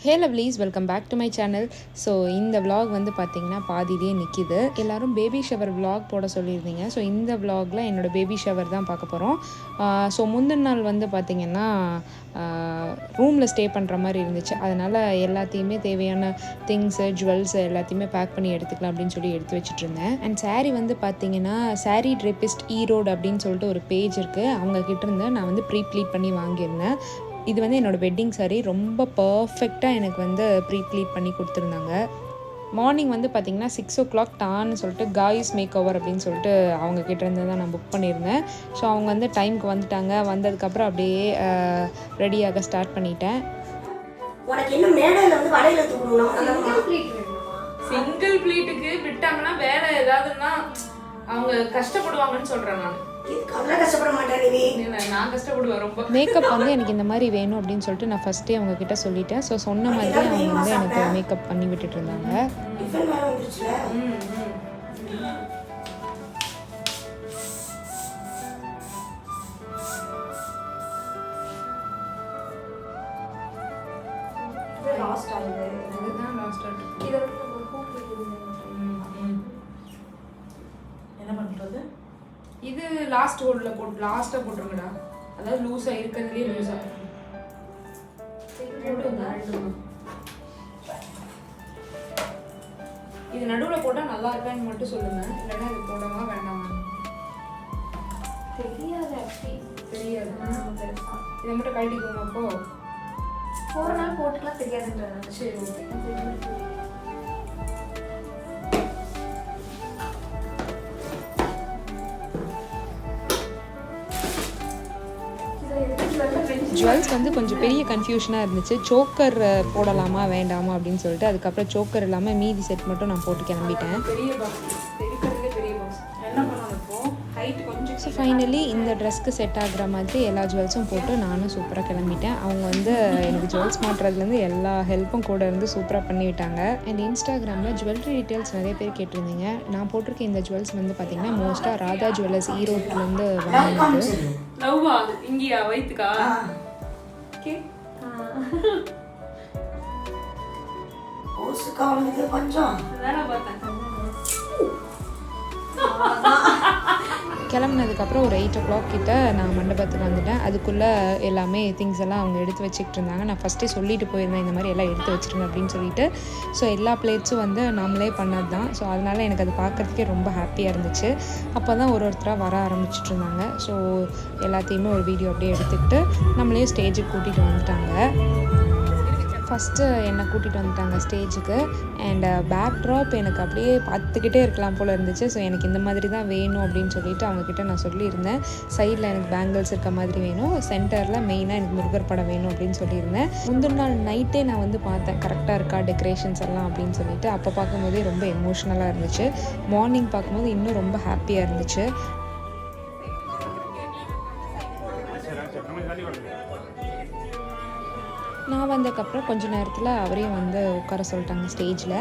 Hey lovelies welcome back to my channel so இந்த vlog வந்து பார்த்தீங்கன்னா பாதியிலே நிற்கிது எல்லோரும் பேபி ஷவர் விலாக் போட சொல்லியிருந்தீங்க. ஸோ இந்த விலாகில் என்னோட பேபி ஷவர் தான் பார்க்க போகிறோம் ஸோ முந்தின நாள் வந்து பார்த்திங்கன்னா ரூமில் ஸ்டே பண்ணுற மாதிரி இருந்துச்சு. அதனால் எல்லாத்தையுமே தேவையான திங்ஸு ஜுவல்ஸு எல்லாத்தையுமே பேக் பண்ணி எடுத்துக்கலாம் அப்படின்னு சொல்லி எடுத்து வச்சுட்டு இருந்தேன் அண்ட் சாரீ வந்து பார்த்தீங்கன்னா சாரீ ட்ரெப்பிஸ்ட் ஈரோடு e அப்படின்னு சொல்லிட்டு ஒரு பேஜ் இருக்குது அவங்க இருந்து நான் வந்து ப்ரீ ப்ளீட் பண்ணி வாங்கியிருந்தேன். இது வந்து என்னோடய வெட்டிங் saree. ரொம்ப பர்ஃபெக்டாக எனக்கு வந்து ப்ரீ ப்ளீட் பண்ணி கொடுத்துருந்தாங்க. மார்னிங் வந்து பார்த்தீங்கன்னா சிக்ஸ் ஓ கிளாக் டான்னு சொல்லிட்டு காய்ஸ் மேக் ஓவர் அப்படின்னு சொல்லிட்டு அவங்க கிட்ட இருந்து தான் நான் புக் பண்ணியிருந்தேன். ஸோ அவங்க வந்து டைமுக்கு வந்துட்டாங்க. வந்ததுக்கப்புறம் அப்படியே ரெடியாக ஸ்டார்ட் பண்ணிட்டேன். உனக்கு என்ன மேடையில வந்து வடையில தூக்கணும் சிங்கிள் ப்ளீட்டுக்கு விட்டாங்கன்னா வேற ஏதாவதுன்னா அவங்க கஷ்டப்படுவாங்கன்னு சொல்றேன் நான். மேக்கப் வந்து எனக்கு இந்த மாதிரி வேணும் அப்படின்னு சொல்லிட்டு நான் ஃபஸ்ட்டே அவங்க கிட்ட சொல்லிட்டேன். ஸோ சொன்ன மாதிரி அவங்க வந்து எனக்கு மேக்கப் பண்ணி விட்டுட்டு இருந்தாங்க. டிஃபன் வேற வந்துருச்சுல? ம், ம். லாஸ்ட் ஆகுது இதுதான் last ஆ இருக்கு. ம், ம். என்ன பண்றது இது லாஸ்ட் ஹோல்ல போட்டு லாஸ்டா போட்டுருங்கடா. அதாவது லூசா இருக்கிறதுலயே லூசா இது நடுவுல போட்டா நல்லா இருக்கான்னு மட்டும் சொல்லுங்க. இல்லைன்னா இது போடவா வேண்டாமா? தெரியாது தெரியாது. இதை மட்டும் கழட்டிக்கோங்க அப்போ. ஒரு நாள் போட்டுக்கலாம் தெரியாதுன்றாங்க சரி ஓகே ஜுவல்ஸ் வந்து கொஞ்சம் பெரிய கன்ஃபியூஷனாக இருந்துச்சு. சோக்கர் போடலாமா வேண்டாமா அப்படின்னு சொல்லிட்டு அதுக்கப்புறம் சோக்கர் இல்லாமல் மீதி செட் மட்டும் நான் போட்டு கிளம்பிட்டேன். ஃபைனலி இந்த ட்ரெஸ்க்கு செட் ஆகுற மாதிரி எல்லா ஜுவல்ஸும் போட்டு நானும் சூப்பராக கிளம்பிட்டேன். அவங்க வந்து எனக்கு ஜுவல்ஸ் மாட்டுறதுலேருந்து எல்லா ஹெல்ப்பும் கூட இருந்து சூப்பராக பண்ணிவிட்டாங்க அண்ட் இன்ஸ்டாகிராமில் ஜுவல்லரி டீட்டெயில்ஸ் நிறைய பேர் கேட்டிருந்தீங்க. நான் போட்டிருக்க இந்த ஜுவல்ஸ் வந்து பார்த்தீங்கன்னா மோஸ்ட்டாக ராதா ஜுவல்லர்ஸ் ஈரோட்லேருந்து வாங்கினது. லவ்வா இங்கயா? அவனுக்கு பஞ்சம் பார்த்தேன் கிளம்புனதுக்கப்புறம் ஒரு எயிட் ஓ கிளாக் கிட்ட நான் மண்டபத்துக்கு வந்துட்டேன். அதுக்குள்ளே எல்லாமே திங்ஸ் எல்லாம் அவங்க எடுத்து வச்சுக்கிட்டு இருந்தாங்க. நான் ஃபஸ்ட்டே சொல்லிட்டு போயிருந்தேன் இந்த மாதிரி எல்லாம் எடுத்து வச்சுருங்க அப்படின்னு சொல்லிட்டு. ஸோ எல்லா பிளேட்ஸும் வந்து நாமளே பண்ணது தான் ஸோ அதனால் எனக்கு அது பார்க்குறதுக்கே ரொம்ப ஹாப்பியாக இருந்துச்சு. அப்போ தான் ஒரு ஒருத்தராக வர ஆரம்பிச்சிட்டு இருந்தாங்க. ஸோ எல்லாத்தையுமே ஒரு வீடியோ அப்படியே எடுத்துக்கிட்டு நம்மளே ஸ்டேஜுக்கு கூட்டிகிட்டு வந்துட்டாங்க. ஃபஸ்ட்டு என்னை கூட்டிகிட்டு வந்துட்டாங்க ஸ்டேஜுக்கு அண்ட் பேக் ட்ராப் எனக்கு அப்படியே பார்த்துக்கிட்டே இருக்கலாம் போல் இருந்துச்சு. ஸோ எனக்கு இந்த மாதிரி தான் வேணும் அப்படின்னு சொல்லிட்டு அவங்கக்கிட்ட நான் சொல்லியிருந்தேன். சைடில் எனக்கு பேங்கிள்ஸ் இருக்க மாதிரி வேணும். சென்டரில் மெயினாக எனக்கு முருகர் படம் வேணும் அப்படின்னு சொல்லியிருந்தேன். முந்தின நாள் நைட்டே நான் வந்து பார்த்தேன். கரெக்டாக இருக்கா டெக்கரேஷன்ஸ் எல்லாம் அப்படின்னு சொல்லிட்டு அப்போ பார்க்கும்போதே ரொம்ப எமோஷ்னலாக இருந்துச்சு. மார்னிங் பார்க்கும்போது இன்னும் ரொம்ப ஹாப்பியாக இருந்துச்சு. வந்ததுக்கப்புறம் கொஞ்ச நேரத்தில் அவரையும் வந்து உட்கார சொல்லிட்டாங்க ஸ்டேஜில்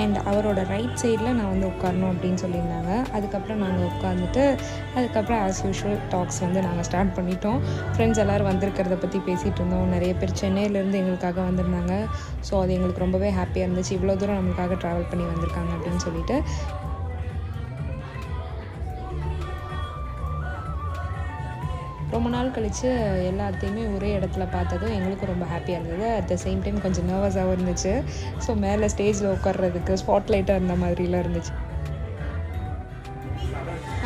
அண்ட் அவரோட ரைட் சைடில் நான் வந்து உட்காரணும் அப்படின்னு சொல்லியிருந்தாங்க. அதுக்கப்புறம் நாங்கள் உட்காந்துட்டு அதுக்கப்புறம் ஆஸ் யூஷுவல் டாக்ஸ் வந்து நாங்கள் ஸ்டார்ட் பண்ணிட்டோம். ஃப்ரெண்ட்ஸ் எல்லோரும் வந்திருக்கிறத பற்றி பேசிகிட்டு இருந்தோம். நிறைய பேர் சென்னையிலேருந்து எங்களுக்காக வந்திருந்தாங்க. ஸோ அது எங்களுக்கு ரொம்பவே ஹாப்பியாக இருந்துச்சு. இவ்வளோ தூரம் நம்மளுக்காக ட்ராவல் பண்ணி வந்திருக்காங்க அப்படின்னு சொல்லிட்டு. ரொம்ப நாள் கழித்து எல்லாத்தையுமே ஒரே இடத்துல பார்த்ததும் எங்களுக்கும் ரொம்ப ஹாப்பியாக இருந்தது. அட் த சேம் டைம் கொஞ்சம் நர்வஸாகவும் இருந்துச்சு. ஸோ மேலே ஸ்டேஜில் உட்கார்றதுக்கு ஸ்பாட்லைட்டாக இருந்த மாதிரிலாம் இருந்துச்சு.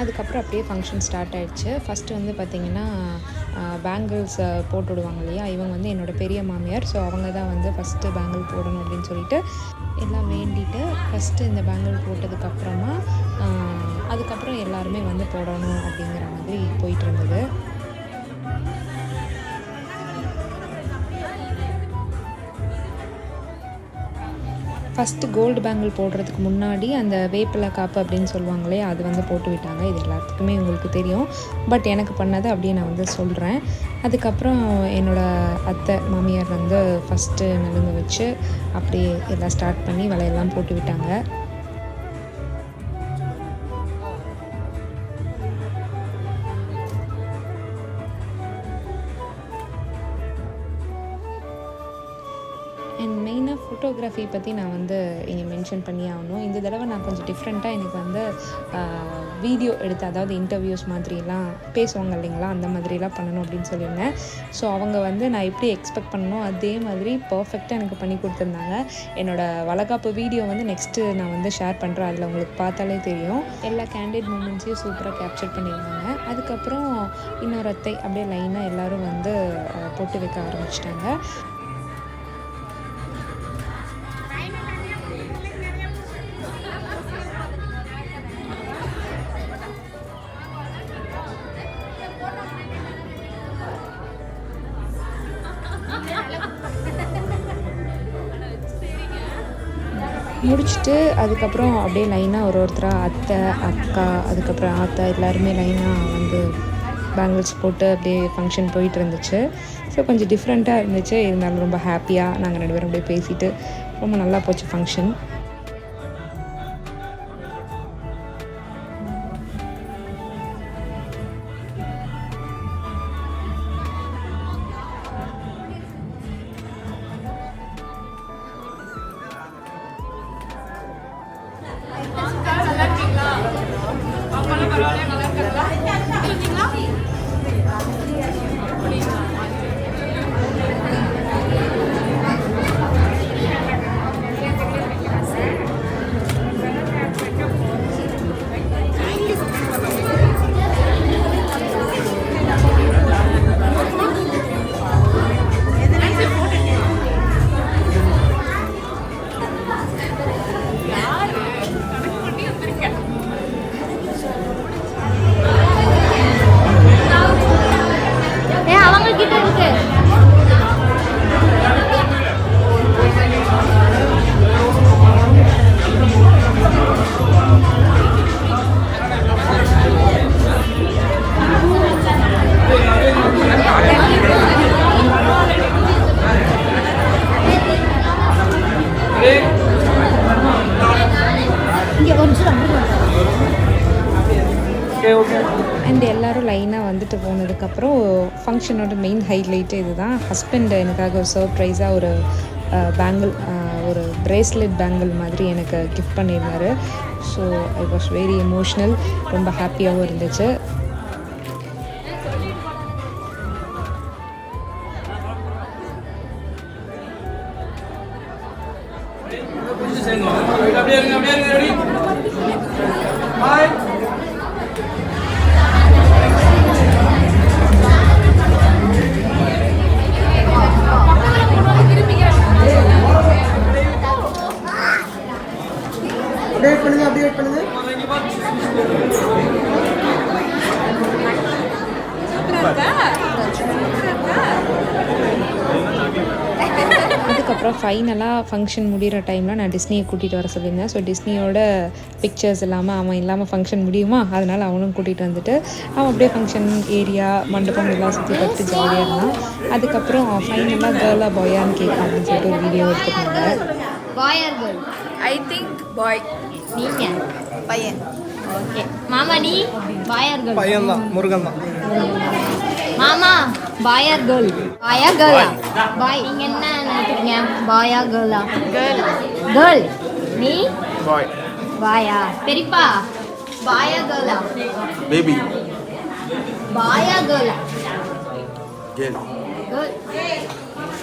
அதுக்கப்புறம் அப்படியே ஃபங்க்ஷன் ஸ்டார்ட் ஆகிடுச்சு ஃபஸ்ட்டு வந்து பார்த்திங்கன்னா பேங்கிள்ஸ் போட்டு விடுவாங்க இல்லையா? இவங்க வந்து என்னோடய பெரிய மாமியார். ஸோ அவங்க தான் வந்து ஃபஸ்ட்டு பேங்கிள் போடணும் அப்படின்னு சொல்லிட்டு எல்லாம் வேண்டிட்டு ஃபஸ்ட்டு இந்த பேங்கிள் போட்டதுக்கப்புறமா அதுக்கப்புறம் எல்லாருமே வந்து போடணும் அப்படிங்கிற மாதிரி போயிட்டு இருந்தது. ஃபஸ்ட்டு கோல்டு பேங்கிள் போடுறதுக்கு முன்னாடி அந்த வேப்பிலை காப்பு அப்படின்னு சொல்லுவாங்களே அது வந்து போட்டு விட்டாங்க. இது எல்லாத்துக்குமே உங்களுக்கு தெரியும். பட் எனக்கு பண்ணதை அப்படியே நான் வந்து சொல்கிறேன் அதுக்கப்புறம் என்னோடய அத்தை மாமியார் வந்து ஃபஸ்ட்டு நலுங்க வச்சு அப்படியே எல்லாம் ஸ்டார்ட் பண்ணி வலையெல்லாம் போட்டு விட்டாங்க. ஃபோட்டோகிராஃபி பற்றி நான் வந்து இங்கே மென்ஷன் பண்ணி ஆகணும். இந்த தடவை நான் கொஞ்சம் டிஃப்ரெண்ட்டாக எனக்கு வந்து வீடியோ எடுத்து அதாவது இன்டர்வியூஸ் மாதிரிலாம் பேசுவாங்க இல்லைங்களா? அந்த மாதிரிலாம் பண்ணணும் அப்படின்னு சொல்லியிருந்தேன். ஸோ அவங்க வந்து நான் எப்படி எக்ஸ்பெக்ட் பண்ணணும் அதே மாதிரி பர்ஃபெக்டாக எனக்கு பண்ணி கொடுத்துருந்தாங்க. என்னோடய வளகாப்பு வீடியோ வந்து நெக்ஸ்ட்டு நான் வந்து ஷேர் பண்ணுறேன் அதில் உங்களுக்கு பார்த்தாலே தெரியும். எல்லா கேண்டிட் மூமெண்ட்ஸையும் சூப்பராக கேப்சர் பண்ணியிருந்தாங்க. அதுக்கப்புறம் இன்னொரு அத்தை அப்படியே லைனாக எல்லோரும் வந்து போட்டு வைக்க ஆரம்பிச்சிட்டாங்க. முடிச்சுட்டு அதுக்கப்புறம் அப்படியே லைனாக ஒரு ஒருத்தராக அத்தை அக்கா அதுக்கப்புறம் ஆத்தா எல்லாருமே லைனாக வந்து பேங்கிள்ஸ் போட்டு அப்படியே ஃபங்க்ஷன் போயிட்டு இருந்துச்சு. ஸோ கொஞ்சம் டிஃப்ரெண்ட்டாக இருந்துச்சு. இருந்தாலும் ரொம்ப ஹாப்பியாக நாங்கள் ரெண்டு பேரும் அப்படியே பேசிட்டு ரொம்ப நல்லா போச்சு ஃபங்க்ஷன் லைனாக போனதுக்கப்புறம் ஃபங்க்ஷனோட மெயின் ஹைலைட்டு இதுதான். ஹஸ்பண்ட் எனக்காக ஒரு சர்ப்ரைஸாக ஒரு பேங்கிள் ஒரு பிரேஸ்லெட் பேங்கிள் மாதிரி எனக்கு கிஃப்ட் பண்ணியிருந்தார் so I was very emotional ரொம்ப ஹாப்பியாகவும் இருந்துச்சு. ஃபைனலாக ஃபங்க்ஷன் முடிகிற டைமில் நான் டிஸ்னியை கூட்டிகிட்டு வர சொல்லியிருந்தேன். ஸோ டிஸ்னியோட பிக்சர்ஸ் இல்லாமல் அவன் இல்லாமல் ஃபங்க்ஷன் முடியுமா? அதனால் அவனும் கூட்டிகிட்டு வந்துட்டு அவன் அப்படியே ஃபங்க்ஷன் ஏரியா மண்டபம் எல்லாம் சுற்றி பார்த்துட்டு ஜாலியாக இருந்தான். அதுக்கப்புறம் ஃபைனலாக கேர்ளாக பாயான்னு கேட்கும் அப்படின்னு சொல்லிட்டு ஒரு video எடுத்துருந்தாங்க. Boy or girl I think boy நீங்க? பையன். ஓகே மாமா நீ பாய் ஆர் கேர்ள் பையன் தான் முருகன் தான் மாமா பாய் ஆர் கேர்ள் பாயா கேர்ளா பாய் நீங்க என்ன நினைக்கிறீங்க பாயா கேர்ளா கேர்ள் கேர்ள் நீ பாய் பாயா பெரியப்பா பாயா கேர்ளா பேபி பாயா கேர்ளா girl girl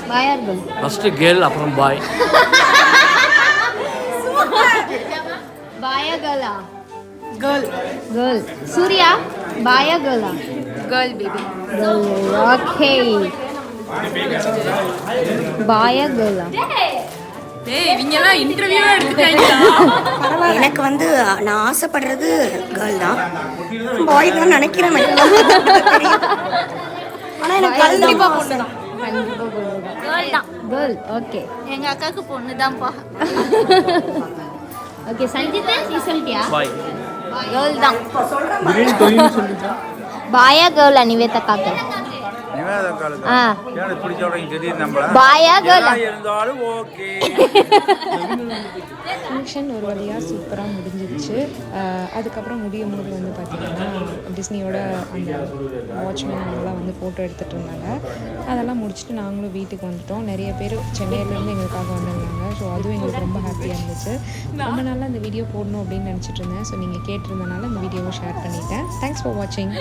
boy or girl first girl அப்புறம் பாய் பாயா கேர்ளா கேர்ள் கேர்ள் சூர்யா பாயா கேர்ளா பேபி கேர்ள் ஓகே பாயா கேர்ளா எனக்கு வந்து நான் ஆசைப்படுறது கேர்ள் தான். பாய் தான் நினைக்கிறேன் ஆனா எனக்கு கண்டிப்பா பொண்ணு தான். கேர்ள் தான். கேர்ள் ஓகே எங்க அக்காவுக்கு பொண்ணு தான்ப்பா. ஓகே சஞ்சிதா நீ சொல்லிட்டியா? பாய் கேர்ள் தான். பாயா கேர்ளா நிவேதா காக்க வேத ஃபங்க்ஷன் ஒரு வழியாக சூப்பராக முடிஞ்சிருச்சு. அதுக்கப்புறம் முடியும் போது வந்து பார்த்திங்கன்னா டிஸ்னியோட அந்த வாட்ச்மேன் வந்து ஃபோட்டோ எடுத்துகிட்டு இருந்தாங்க. அதெல்லாம் முடிச்சுட்டு நாங்களும் வீட்டுக்கு வந்துட்டோம். நிறைய பேர் சென்னையிலேருந்து எங்களுக்காக வந்திருந்தாங்க. ஸோ அதுவும் எங்களுக்கு ரொம்ப ஹாப்பியாக இருந்துச்சு. ரொம்ப நாளாக இந்த வீடியோ போடணும் அப்படின்னு நினச்சிட்டு இருந்தேன். ஸோ நீங்கள் கேட்டிருந்தனால இந்த வீடியோவை ஷேர் பண்ணிட்டேன். தேங்க்ஸ் ஃபார் வாட்சிங்